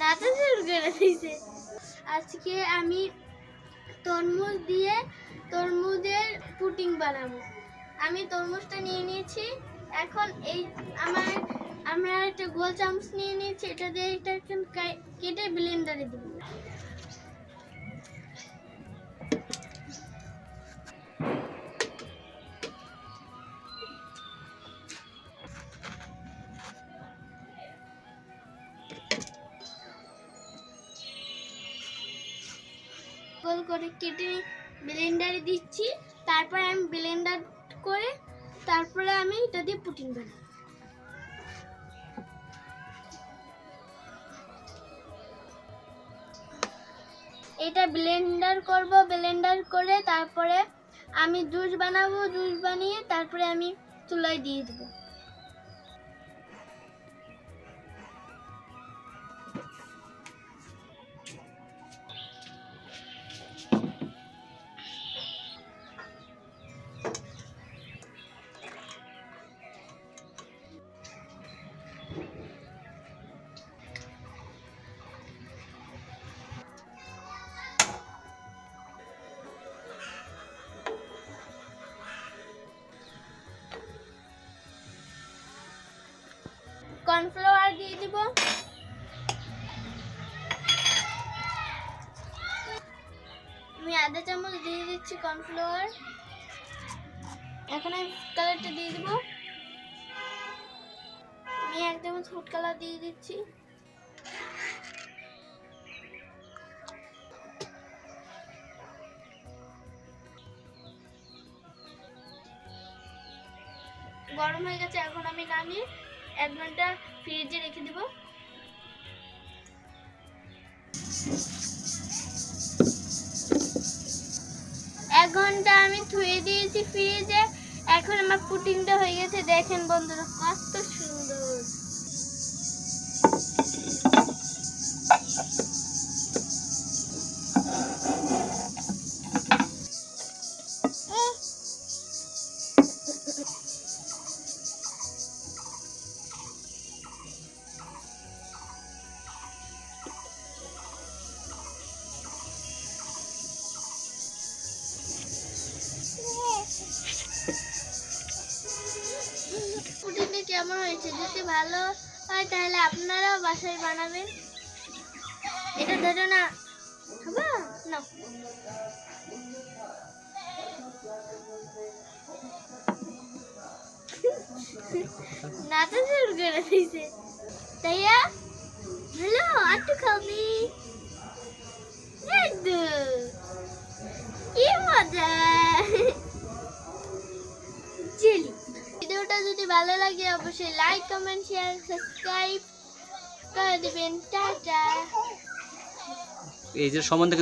নাচা শুরু করে দিয়েছে। আজকে আমি তরমুজ দিয়ে তরমুজের পুটিং বানাবো। আমি তরমুজটা নিয়ে নিয়েছি। এখন এই আমার, আমরা একটা গোল চামচ নিয়ে নিয়েছি। এটা দিয়ে এটা কেটে ব্লেন্ডারে দিব। গোল করে কেটে ব্লেন্ডারে দিচ্ছি। তারপরে আমি ব্লেন্ডার করে তারপরে আমি এটা দিয়ে পুটিং বানাবো। এটা ব্লেন্ডার করব ব্লেন্ডার করে তারপরে আমি জুস বানাবো, জুস বানিয়ে তারপরে আমি চুলায় দিয়ে দেবো। কর্নফ্লাওয়ার দিয়ে দিব। আমি আধা চামচ দিয়ে দিচ্ছি কর্নফ্লাওয়ার এখন আমি ফুড কালারটা দিয়ে দিব। আমি এক চামচ ফুড কালার দিয়ে দিচ্ছি। গরম হয়ে গেছে, এখন আমি নামিয়ে এক ঘণ্টা ফ্রিজে রেখে দিব। এক ঘণ্টা আমি ধুয়ে দিয়েছি ফ্রিজে। এখন আমার পুটিংটা হয়ে গেছে। দেখেন বন্ধুরা কত সুন্দর। পুডিংটা কেমন হয়েছে? যদি ভালো হয়, তাহলে আপনারাও বাসায় বানাবেন। এটা ধরো না। নাচা করে দিয়েছে। তাইয়া? খাবি কি মজা। ভিডিওটা যদি ভালো লাগে, অবশ্যই লাইক কমেন্ট শেয়ার সাবস্ক্রাইব করে দিবেন। টাটা। এই যে সম্বন্ধে